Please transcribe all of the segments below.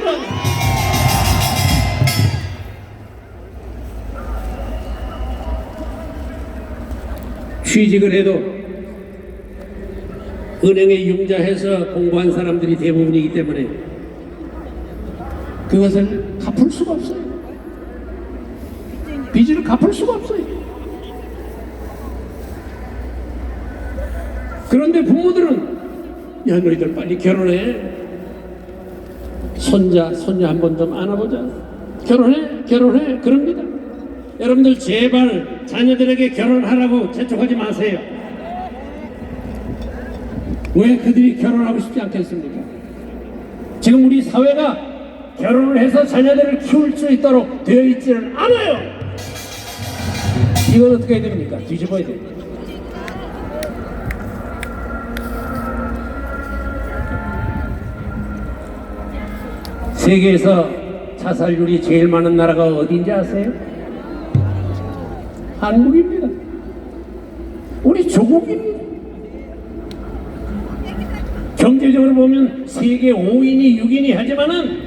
됩니다. 취직을 해도 은행에 융자해서 공부한 사람들이 대부분이기 때문에 그것을 갚을 수가 없어요. 빚을 갚을 수가 없어요. 그런데 부모들은 야 너희들 빨리 결혼해 손자 손녀 한 번 좀 안아보자. 결혼해 결혼해. 그럽니다. 여러분들 제발 자녀들에게 결혼하라고 재촉하지 마세요. 왜 그들이 결혼하고 싶지 않겠습니까? 지금 우리 사회가 결혼을 해서 자녀들을 키울 수 있도록 되어 있지는 않아요. 이건 어떻게 해야 됩니까? 뒤집어야 돼요 세계에서 자살률이 제일 많은 나라가 어딘지 아세요? 한국입니다. 우리 조국입니다. 경제적으로 보면 세계 5인이 6인이 하지만은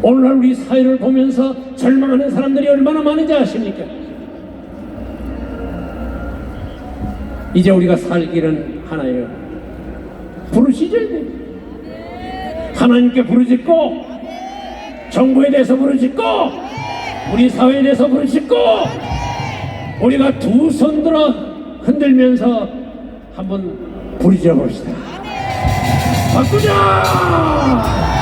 오늘날 우리 사회를 보면서 절망하는 사람들이 얼마나 많은지 아십니까? 이제 우리가 살 길은 하나예요. 부르시죠 이제. 하나님께 부르짖고 정부에 대해서 부르짖고 우리 사회에 대해서 부르짖고 우리가 두 손 들어 흔들면서 한번 부르짖어 봅시다. 바꾸자!